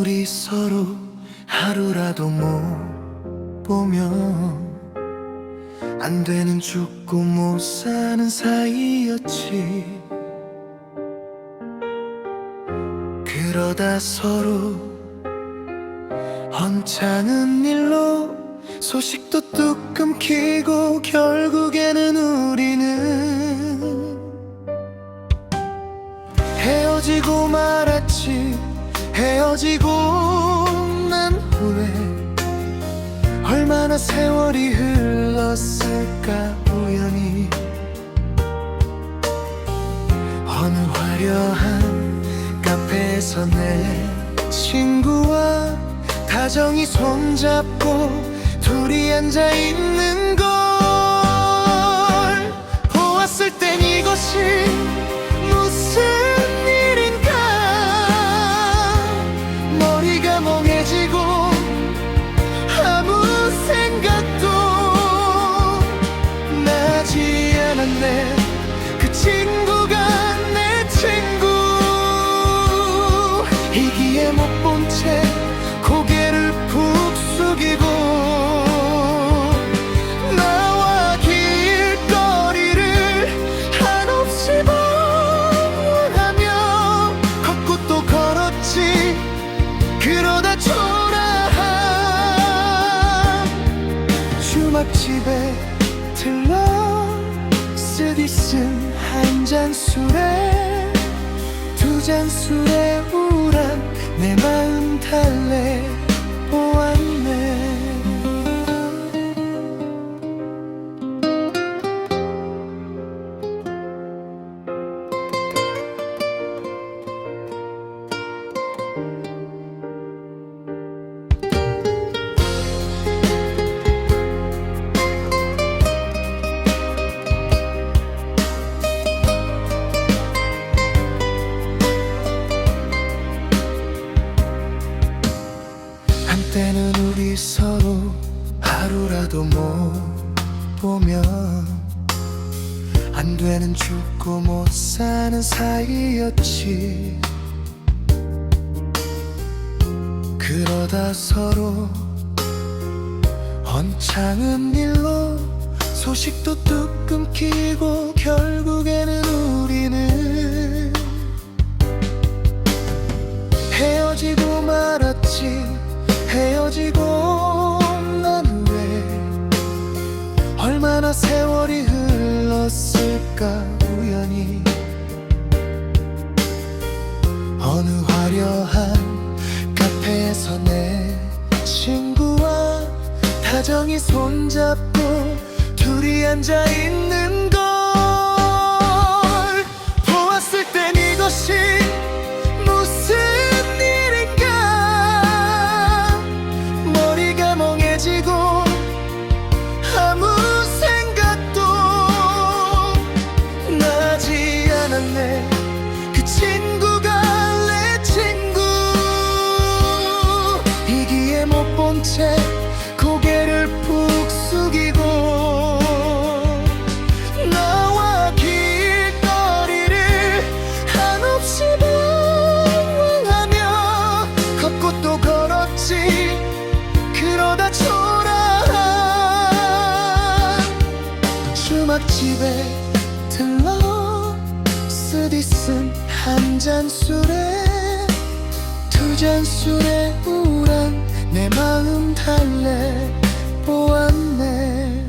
우리 서로 하루라도 못 보면 안 되는 죽고 못 사는 사이였지. 그러다 서로 헌창은 일로 소식도 뚝 끊기고 결국에는 우리는 헤어지고 말았지 헤어지고 난 후에 얼마나 세월이 흘렀을까 우연히 어느 화려한 카페에서 내 친구와 다정히 손잡고 둘이 앉아 있는 걸 잔 술에 두 잔 술에 우울한 내 마음 달래. 보았네 하루라도 못 보면 안 되는 죽고 못 사는 사이였지. 그러다 서로 헌창은 일로 소식도 뚝 끊기고 결국 어느 화려한 카페에서 내 친구와 다정히 손잡고 둘이 앉아 있는 주막집에 들러 쓰디 쓴 한 잔 술에 두 잔 술에 우울한 내 마음 달래 보았네